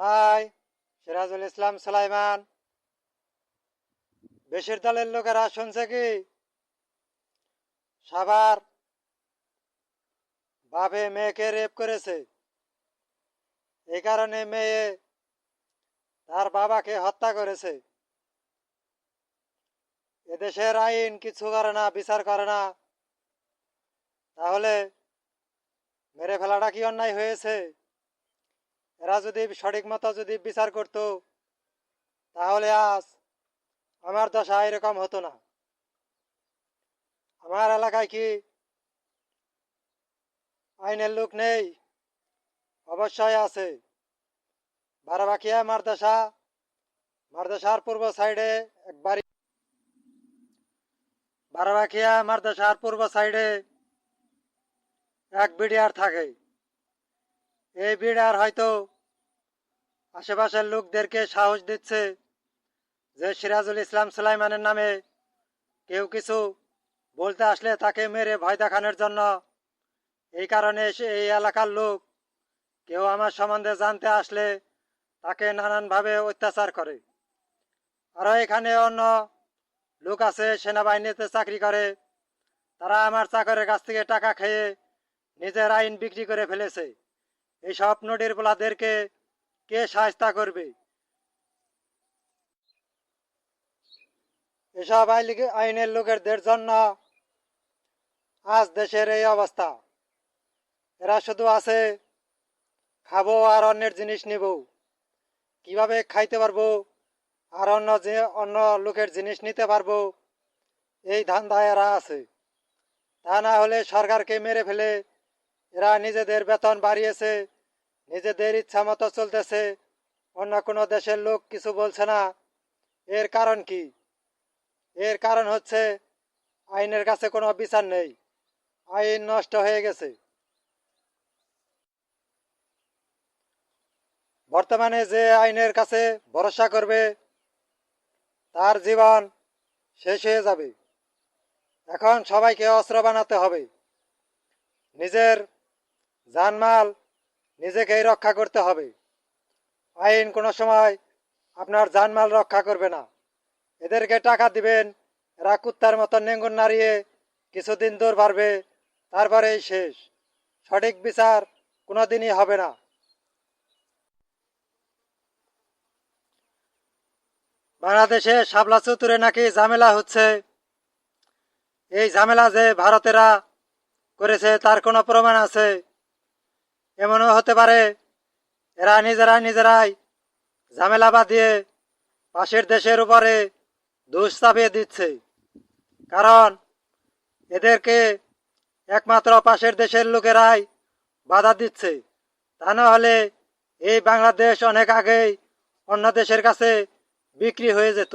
High Sirajul Islam Solaiman. বেশির দলের লোকেরা শুনছে কি? সাবার বাপে মেয়েকে রেপ করেছে। এই কারণে মেয়ে তার বাবাকে হত্যা করেছে। এদেশের আইন কিছু করে না, বিচার করে না। তাহলে মেরে ফেলাটা কি অন্যায় হয়েছে? এরা যদি সঠিক মতো যদি বিচার করত, তাহলে আজ আমার দশা এরকম হতো না। আমার এলাকায় কি আইনের লোক নেই? অবশ্যই আছে। বারাবাকিয়া মারদাসা মারদাসার পূর্ব সাইডে এক বাড়ি বারাবাকিয়া মারদাসার পূর্ব সাইডে এক বিডিআর থাকে। এই বিড়ার হয়তো আশেপাশের লোকদেরকে সাহস দিচ্ছে যে সিরাজুল ইসলাম সুলাইমানের নামে কেউ কিছু বলতে আসলে তাকে মেরে ভয় দেখানোর জন্য। এই কারণে এই এলাকার লোক কেউ আমার সম্বন্ধে জানতে আসলে তাকে নানানভাবে অত্যাচার করে। আরও এখানে অন্য লোক আছে, সেনাবাহিনীতে চাকরি করে। তারা আমার চাকরের কাছ থেকে টাকা খেয়ে নিজের আইন বিক্রি করে ফেলেছে। এইসব নোটের পোলাদেরকে কে সাহস্তা করবে? এসব আইনের লোকেদের জন্য আজ দেশের এই অবস্থা। এরা শুধু আছে, খাব আর অন্যের জিনিস নিব। কীভাবে খাইতে পারব আর অন্য যে অন্য লোকের জিনিস নিতে পারব, এই ধান্দায় এরা আছে। তা না হলে সরকারকে মেরে ফেলে এরা নিজেদের বেতন বাড়িয়েছে নিজেদের ইচ্ছা মতো চলতেছে, অন্য কোনো দেশের লোক কিছু বলছে না। এর কারণ কি? এর কারণ হচ্ছে আইনের কাছে কোনো বিচার নেই। আইন নষ্ট হয়ে গেছে। বর্তমানে যে আইনের কাছে ভরসা করবে, তার জীবন শেষ হয়ে যাবে। এখন সবাইকে অস্ত্র বানাতে হবে। নিজের জানমাল নিজেকেই রক্ষা করতে হবে। আইন কোনো সময় আপনার জানমাল রক্ষা করবে না। এদেরকে টাকা দিবেন, এরা কুত্তার মতো নেঙ্গুন নাড়িয়ে কিছুদিন দূর পারবে তারপরেই শেষ। সঠিক বিচার কোনোদিনই হবে না। বাংলাদেশে শাপলা চতুরে নাকি ঝামেলা হচ্ছে? এই ঝামেলা যে ভারতেরা করেছে, তার কোনো প্রমাণ আছে? এমনও হতে পারে। এরা নিজেরা নিজেরাই ঝামেলা বাঁধিয়ে পাশের দেশের উপরে দোষ চাপিয়ে দিচ্ছে। কারণ এদেরকে একমাত্র পাশের দেশের লোকেরাই বাধা দিচ্ছে। তা না হলে এই বাংলাদেশ অনেক আগেই অন্য দেশের কাছে বিক্রি হয়ে যেত।